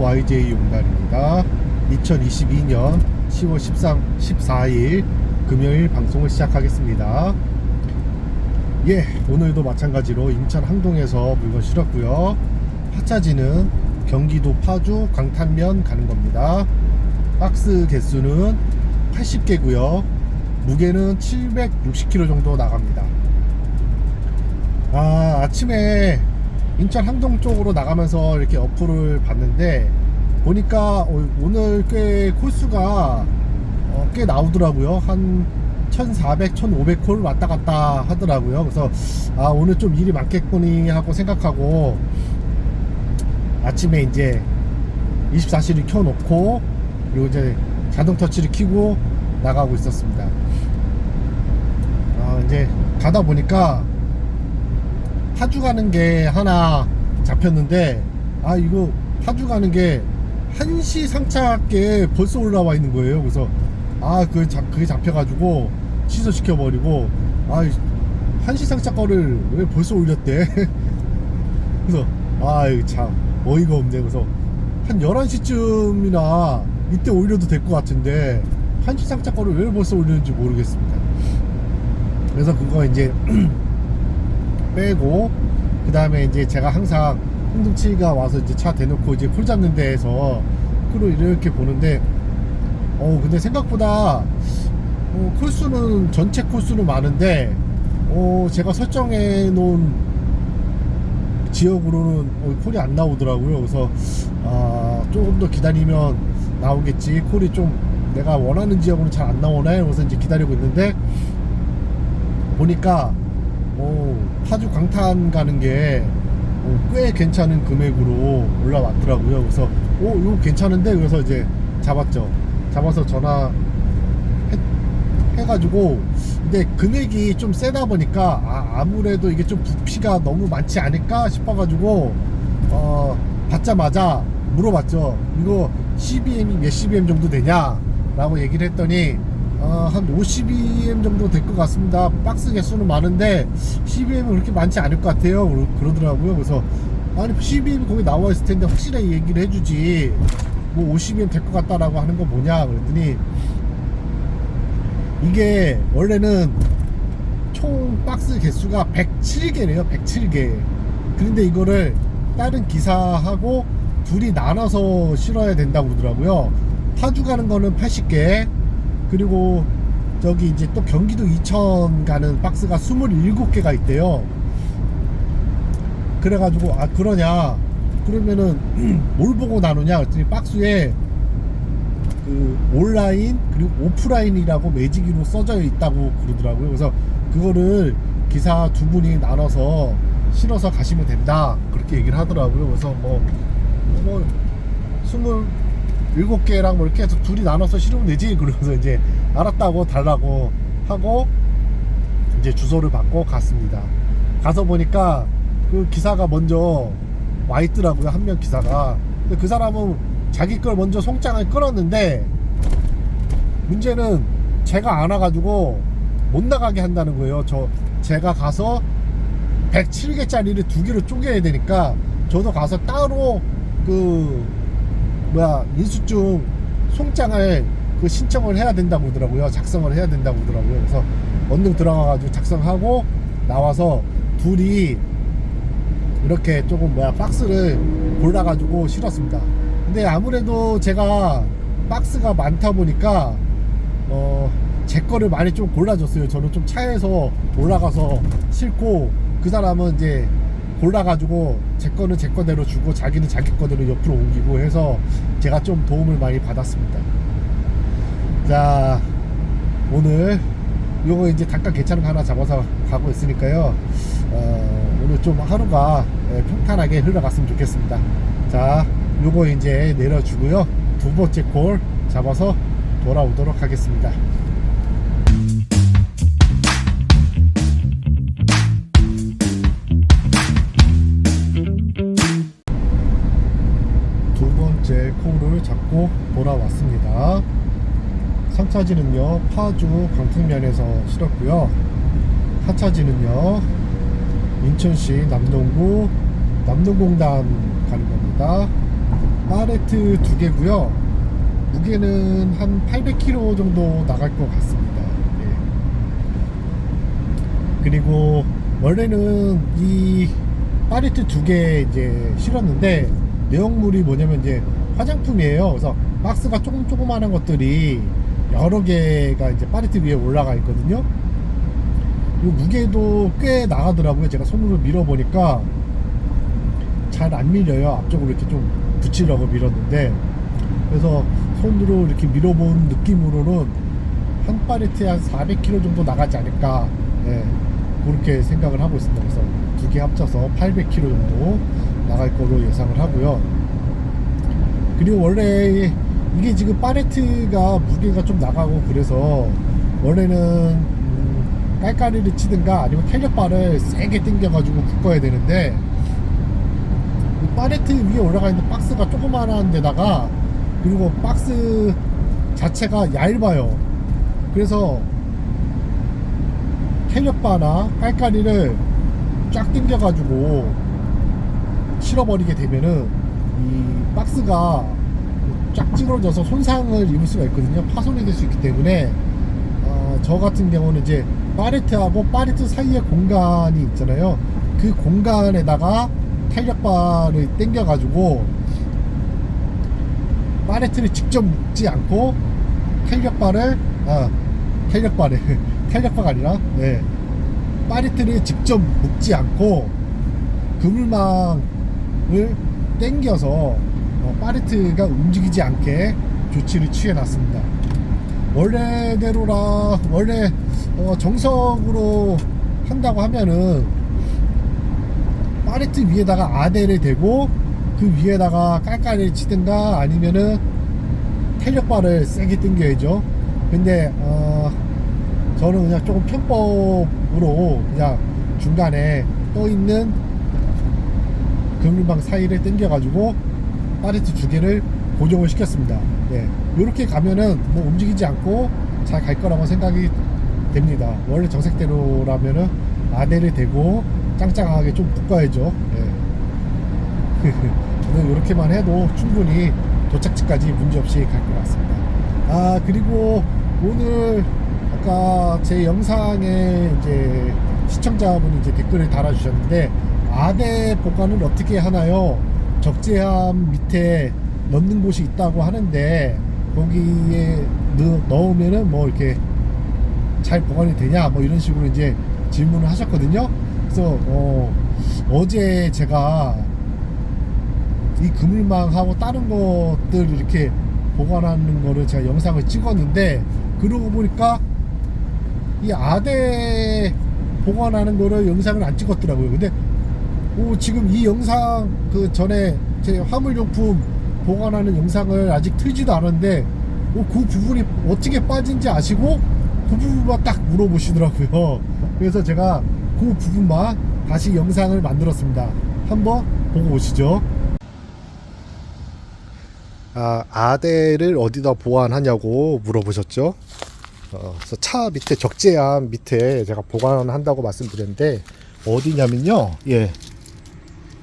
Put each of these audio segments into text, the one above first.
YJ 용달입니다. 2022년 10월 13, 14일 금요일 방송을 시작하겠습니다. 예, 오늘도 마찬가지로 인천 항동에서 물건 실었고요. 하차지는 경기도 파주 광탄면 가는 겁니다. 박스 개수는 80개고요. 무게는 760kg 정도 나갑니다. 아, 아침에 인천 항동 쪽으로 나가면서 이렇게 어플을 봤는데 보니까 어, 오늘 꽤 콜수가 어, 꽤 나오더라고요. 한 1400, 1500콜 왔다 갔다 하더라고요. 그래서 아, 오늘 좀 일이 많겠거니 하고 생각하고 아침에 이제 24시를 켜놓고 그리고 이제 자동 터치를 켜고 나가고 있었습니다. 아, 이제 가다 보니까 파주 가는 게 하나 잡혔는데 아 이거 파주 가는 게 1시 상차게 벌써 올라와 있는 거예요. 그래서 아 그게, 잡, 그게 잡혀가지고 취소시켜 버리고 아 1시 상차 거를 왜 벌써 올렸대? 그래서 아참 어이가 없네. 그래서 한 11시쯤이나 이때 올려도 될 것 같은데 1시 상차 거를 왜 벌써 올렸는지 모르겠습니다. 그래서 그거 이제 빼고 그 다음에 이제 제가 항상 홍동치가 와서 이제 차 대놓고 이제 콜 잡는 데에서 콜을 이렇게 보는데 어 근데 생각보다 어, 콜수는 전체 콜수는 많은데 어 제가 설정해 놓은 지역으로는 어, 콜이 안 나오더라고요. 그래서 아 조금 더 기다리면 나오겠지. 콜이 좀 내가 원하는 지역으로 잘 안 나오네. 그래서 이제 기다리고 있는데 보니까 어, 파주 광탄 가는 게 어, 꽤 괜찮은 금액으로 올라왔더라고요. 그래서 오 이거 괜찮은데 그래서 이제 잡았죠. 잡아서 전화 해, 해가지고 근데 금액이 좀 세다 보니까 아, 아무래도 이게 좀 부피가 너무 많지 않을까 싶어가지고 어, 받자마자 물어봤죠. 이거 CBM이 몇 CBM 정도 되냐? 라고 얘기를 했더니 어, 한 52M 정도 될 것 같습니다. 박스 개수는 많은데 CBM은 그렇게 많지 않을 것 같아요. 그러, 그러더라고요. 그래서 아니 CBM이 거기 나와 있을 텐데 확실하게 얘기를 해주지 뭐 50M 될 것 같다라고 하는 거 뭐냐 그랬더니 이게 원래는 총 박스 개수가 107개래요. 107개. 그런데 이거를 다른 기사하고 둘이 나눠서 실어야 된다고 그러더라고요. 파주 가는 거는 80개, 그리고 저기 이제 또 경기도 이천 가는 박스가 27개가 있대요. 그래가지고 아 그러냐 그러면은 뭘 보고 나누냐 그랬더니 박스에 그 온라인 그리고 오프라인이라고 매직으로 써져 있다고 그러더라고요. 그래서 그거를 기사 두 분이 나눠서 실어서 가시면 된다 그렇게 얘기를 하더라고요. 그래서 뭐뭐 스물 일곱 개랑 뭐 이렇게 해서 둘이 나눠서 실으면 되지 그러면서 이제 알았다고 달라고 하고 이제 주소를 받고 갔습니다. 가서 보니까 그 기사가 먼저 와 있더라고요. 한 명 기사가. 근데 그 사람은 자기 걸 먼저 송장을 끊었는데 문제는 제가 안 와가지고 못 나가게 한다는 거예요. 저 제가 가서 107개짜리를 두 개로 쪼개야 되니까 저도 가서 따로 그 뭐야 인수증 송장을 그 신청을 해야 된다고 그러더라고요. 작성을 해야 된다고 그러더라고요. 그래서 언능 들어가가지고 작성하고 나와서 둘이 이렇게 조금 뭐야 박스를 골라가지고 실었습니다. 근데 아무래도 제가 박스가 많다 보니까 어 제 거를 많이 좀 골라줬어요. 저는 좀 차에서 올라가서 싣고 그 사람은 이제 골라가지고 제 거는 제 거대로 주고 자기는 자기 거대로 옆으로 옮기고 해서 제가 좀 도움을 많이 받았습니다. 자 오늘 요거 이제 단가 괜찮은 거 하나 잡아서 가고 있으니까요. 어, 오늘 좀 하루가 예, 평탄하게 흘러갔으면 좋겠습니다. 자 요거 이제 내려주고요. 두 번째 콜 잡아서 돌아오도록 하겠습니다. 번째 콜을 잡고 돌아왔습니다. 상차지는요 파주 광풍면에서 실었고요. 하차지는요 인천시 남동구 남동공단 가는 겁니다. 파레트 두 개고요. 무게는 한 800kg 정도 나갈 것 같습니다. 예. 그리고 원래는 이 파레트 두 개 이제 실었는데 내용물이 뭐냐면 이제 화장품이에요. 그래서 박스가 조금 조그마한 것들이 여러 개가 이제 파레트 위에 올라가 있거든요. 이 무게도 꽤 나가더라고요. 제가 손으로 밀어보니까 잘 안 밀려요. 앞쪽으로 이렇게 좀 붙이려고 밀었는데 그래서 손으로 이렇게 밀어본 느낌으로는 한 파레트에 한 400kg 정도 나가지 않을까 예, 그렇게 생각을 하고 있습니다. 그래서 두 개 합쳐서 800kg 정도 나갈 거로 예상을 하고요. 그리고 원래 이게 지금 파레트가 무게가 좀 나가고 그래서 원래는 음, 깔깔이를 치든가 아니면 탄력바를 세게 당겨가지고 묶어야 되는데 이 파레트 위에 올라가 있는 박스가 조그마한 데다가 그리고 박스 자체가 얇아요. 그래서 탄력바나 깔깔이를 쫙 당겨가지고 실어버리게 되면은 이 박스가 쫙 찌그러져서 손상을 입을 수가 있거든요. 파손이 될 수 있기 때문에 어, 저 같은 경우는 이제 파레트하고 파레트 사이에 공간이 있잖아요. 그 공간에다가 탄력바를 당겨가지고 파레트를 직접 묶지 않고 탄력바를 아 탄력바를 탄력바가 아니라 네 파레트를 직접 묶지 않고 그물망 을 당겨서 어, 파레트가 움직이지 않게 조치를 취해 놨습니다. 원래대로라 원래 어, 정석으로 한다고 하면은 파레트 위에다가 아대를 대고 그 위에다가 깔깔이를 치든가 아니면은 탄력바를 세게 당겨야죠. 근데 어, 저는 그냥 조금 편법으로 그냥 중간에 떠 있는 그물망 사이를 당겨가지고 파레트 두 개를 고정을 시켰습니다. 네, 이렇게 가면은 뭐 움직이지 않고 잘 갈 거라고 생각이 됩니다. 원래 정색대로라면은 아대를 대고 짱짱하게 좀 묶어야죠. 네. 근데 이렇게만 해도 충분히 도착지까지 문제없이 갈 것 같습니다. 아 그리고 오늘 아까 제 영상에 이제 시청자분이 이제 댓글을 달아주셨는데 아대 보관을 어떻게 하나요? 적재함 밑에 넣는 곳이 있다고 하는데 거기에 넣, 넣으면은 뭐 이렇게 잘 보관이 되냐 뭐 이런 식으로 이제 질문을 하셨거든요. 그래서 어, 어제 제가 이 그물망하고 다른 것들 이렇게 보관하는 거를 제가 영상을 찍었는데 그러고 보니까 이 아대 보관하는 거를 영상을 안 찍었더라고요. 근데 오, 지금 이 영상 그 전에 제 화물용품 보관하는 영상을 아직 틀지도 않았는데 오, 그 부분이 어떻게 빠진지 아시고 그 부분만 딱 물어보시더라고요. 그래서 제가 그 부분만 다시 영상을 만들었습니다. 한번 보고 오시죠. 아, 아대를 어디다 보관하냐고 물어보셨죠? 어, 차 밑에 적재함 밑에 제가 보관한다고 말씀드렸는데 어디냐면요, 예,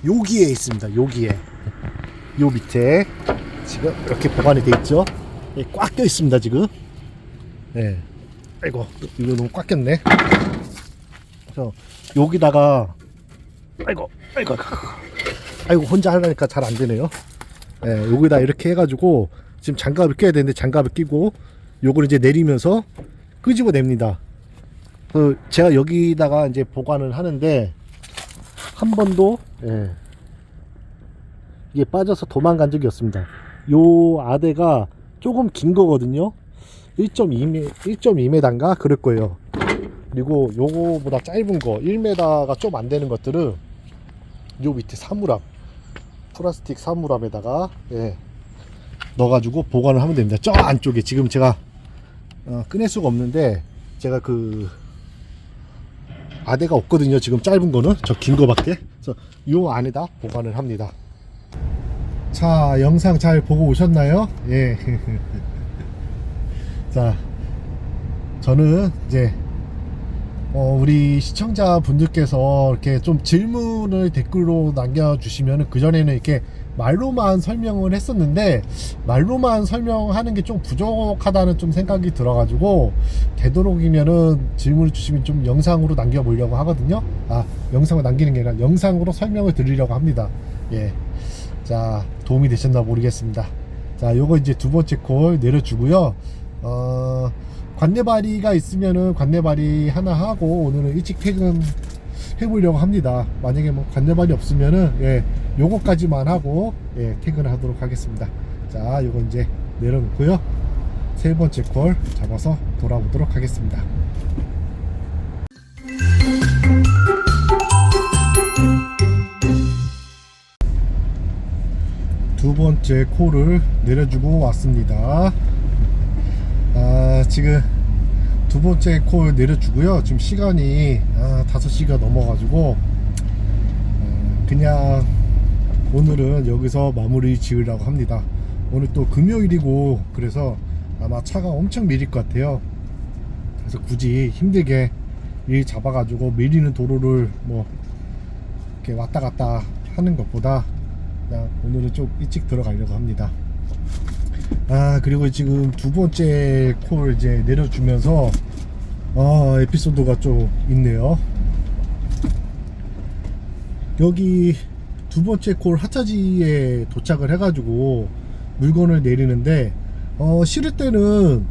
여기에 있습니다. 여기에, 요 밑에 지금 이렇게 보관이 돼 있죠. 예, 꽉껴 있습니다 지금. 예, 아이고 이거 너무 꽉 꼈네. 그래서 여기다가 아이고, 아이고, 아이고 혼자 하려니까 잘 안 되네요. 예, 여기다 이렇게 해가지고 지금 장갑을 껴야 되는데 장갑을 끼고 요걸 이제 내리면서 끄집어 냅니다. 그 제가 여기다가 이제 보관을 하는데 한 번도 예, 이게 빠져서 도망간 적이 없습니다. 요 아대가 조금 긴 거거든요. 1.2m, 1.2m인가 그럴 거예요. 그리고 요거보다 짧은 거 1m가 좀 안 되는 것들은 요 밑에 사물함 플라스틱 사물함에다가 예, 넣어가지고 보관을 하면 됩니다. 저 안쪽에 지금 제가 어, 꺼낼 수가 없는데 제가 그 아대가 없거든요. 지금 짧은 거는 저 긴 거밖에. 그래서 요 안에다 보관을 합니다. 자, 영상 잘 보고 오셨나요? 예. 자, 저는 이제 어, 우리 시청자분들께서 이렇게 좀 질문을 댓글로 남겨주시면 그전에는 이렇게 말로만 설명을 했었는데 말로만 설명하는 게 좀 부족하다는 좀 생각이 들어가지고 되도록이면은 질문을 주시면 좀 영상으로 남겨보려고 하거든요. 아, 영상을 남기는 게 아니라 영상으로 설명을 드리려고 합니다. 예. 자, 도움이 되셨나 모르겠습니다. 자, 요거 이제 두 번째 콜 내려주고요. 어, 관내발이가 있으면은 관내발이 하나 하고 오늘은 일찍 퇴근 해보려고 합니다. 만약에 뭐 관내발이 없으면은 예, 요거까지만 하고 예, 퇴근하도록 하겠습니다. 자, 요거 이제 내려놓고요. 세 번째 콜 잡아서 돌아보도록 하겠습니다. 두 번째 콜을 내려주고 왔습니다. 아, 지금 두 번째 콜 내려주고요. 지금 시간이 아, 5시가 넘어가지고 어, 그냥 오늘은 여기서 마무리 지으려고 합니다. 오늘 또 금요일이고 그래서 아마 차가 엄청 밀릴 것 같아요. 그래서 굳이 힘들게 일 잡아가지고 밀리는 도로를 뭐 이렇게 왔다 갔다 하는 것보다 그냥 오늘은 좀 일찍 들어가려고 합니다. 아 그리고 지금 두 번째 콜 이제 내려주면서 아 에피소드가 좀 있네요. 여기 두 번째 콜 하차지에 도착을 해가지고 물건을 내리는데 어 실을 때는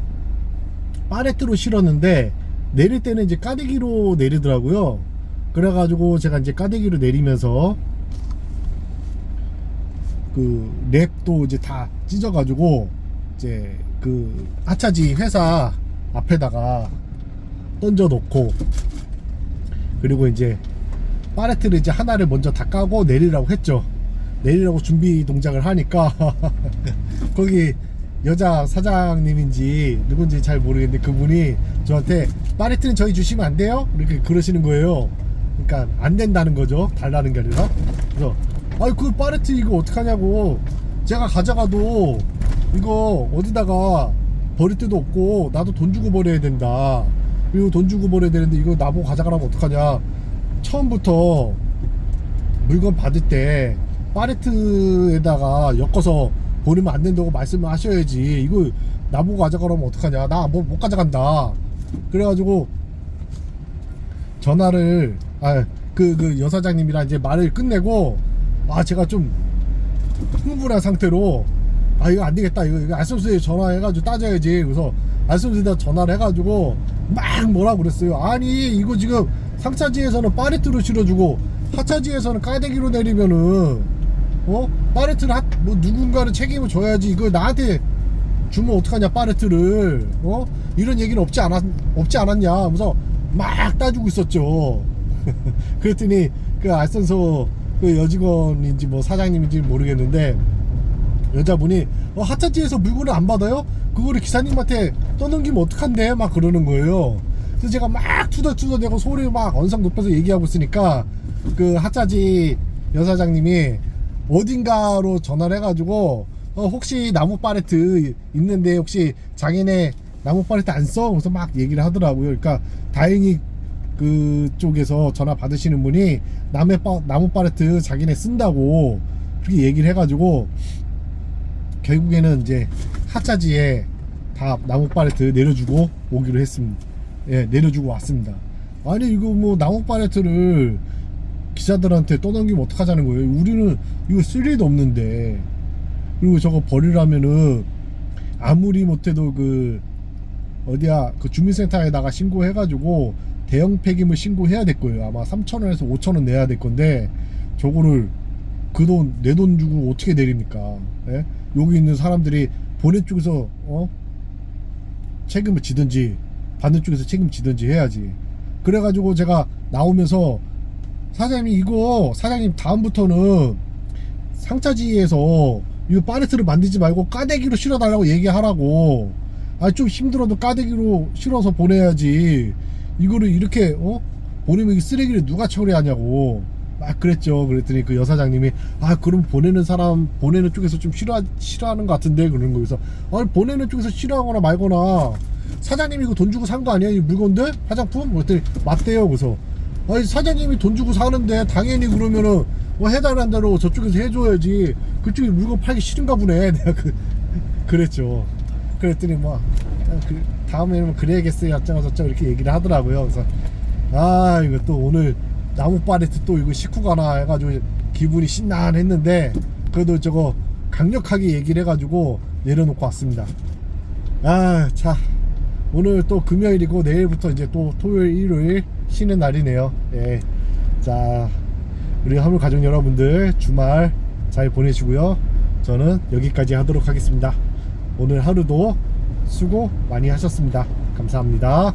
파레트로 실었는데 내릴 때는 이제 까대기로 내리더라고요. 그래가지고 제가 이제 까대기로 내리면서 그 랩도 이제 다 찢어가지고 이제 그 하차지 회사 앞에다가 던져 놓고 그리고 이제 파레트를 이제 하나를 먼저 다 까고 내리라고 했죠. 내리라고 준비 동작을 하니까 거기 여자 사장님인지 누군지 잘 모르겠는데 그분이 저한테 파레트는 저희 주시면 안 돼요? 이렇게 그러시는 거예요. 그러니까 안 된다는 거죠. 달라는 게 아니라. 그래서 아이 그 파레트 이거 어떡하냐고 제가 가져가도 이거 어디다가 버릴 데도 없고 나도 돈 주고 버려야 된다 그리고 돈 주고 버려야 되는데 이거 나보고 가져가라면 어떡하냐 처음부터 물건 받을 때 파레트에다가 엮어서 버리면 안 된다고 말씀을 하셔야지. 이거 나보고 가져가라면 어떡하냐? 나 뭐 못 가져간다. 그래가지고 전화를 아그 그 여사장님이랑 이제 말을 끝내고 아 제가 좀 흥분한 상태로 아 이거 안 되겠다. 이거, 이거 알선수에 전화해가지고 따져야지. 그래서 알선수에다 전화를 해가지고 막 뭐라 그랬어요. 아니 이거 지금 상차지에서는 파레트로 실어주고 하차지에서는 까대기로 내리면은 어 파레트를 하, 뭐 누군가는 책임을 져야지 이거 나한테 주면 어떡하냐 파레트를 어 이런 얘기는 없지 않았 없지 않았냐 하면서 막 따지고 있었죠 그랬더니 그 알선소 그 여직원인지 뭐 사장님인지 모르겠는데 여자분이 어, 하차지에서 물건을 안 받아요? 그거를 기사님한테 떠넘기면 어떡한데? 막 그러는 거예요. 그래서 제가 막 투덜투덜대고 소리 막 언성 높여서 얘기하고 있으니까 그 하차지 여사장님이 어딘가로 전화를 해가지고 어, 혹시 나무 파레트 있는데 혹시 자기네 나무 파레트 안 써? 그래서 막 얘기를 하더라고요. 그러니까 다행히 그쪽에서 전화 받으시는 분이 남의 빠, 나무 파레트 자기네 쓴다고 그렇게 얘기를 해가지고 결국에는 이제 하차지에 다 나무 파레트 내려주고 오기로 했습니다. 예, 내려주고 왔습니다. 아니 이거 뭐 나무 파레트를 기사들한테 떠넘기면 어떡하자는 거예요? 우리는 이거 쓸 일도 없는데 그리고 저거 버리려면은 아무리 못해도 그 어디야 그 주민센터에다가 신고해가지고 대형 폐기물 신고해야 될 거예요. 아마 3,000원에서 5,000원 내야 될 건데 저거를 그 돈 내 돈 주고 어떻게 내립니까? 예? 여기 있는 사람들이 보내 쪽에서 어 책임을 지든지 받는 쪽에서 책임지든지 해야지. 그래가지고 제가 나오면서 사장님 이거 사장님 다음부터는 상차지에서 이 파레트를 만들지 말고 까대기로 실어달라고 얘기하라고. 아 좀 힘들어도 까대기로 실어서 보내야지. 이거를 이렇게 어 보내면 이 쓰레기를 누가 처리하냐고. 막 그랬죠. 그랬더니 그 여사장님이 아 그럼 보내는 사람 보내는 쪽에서 좀 싫어 싫어하는 것 같은데? 그러는 거여서 아니 보내는 쪽에서 싫어하거나 말거나 사장님이 이거 돈 주고 산 거 아니야? 이 물건들? 화장품? 그랬더니 맞대요 그래서. 아니 사장님이 돈 주고 사는데 당연히 그러면은 뭐 해달라는 대로 저쪽에서 해줘야지. 그쪽이 물건 팔기 싫은가 보네. 내가 그 그랬죠. 그랬더니 뭐 그 다음에는 그래야겠어요. 어쩌고 저쩌고 이렇게 얘기를 하더라고요. 그래서 아 이거 또 오늘 나무 파레트 또 이거 식구 가나 해가지고 기분이 신난했는데 그래도 저거 강력하게 얘기를 해가지고 내려놓고 왔습니다. 아 자 오늘 또 금요일이고 내일부터 이제 또 토요일 일요일 쉬는 날이네요. 예. 자 우리 화물 가족 여러분들 주말 잘 보내시고요. 저는 여기까지 하도록 하겠습니다. 오늘 하루도 수고 많이 하셨습니다. 감사합니다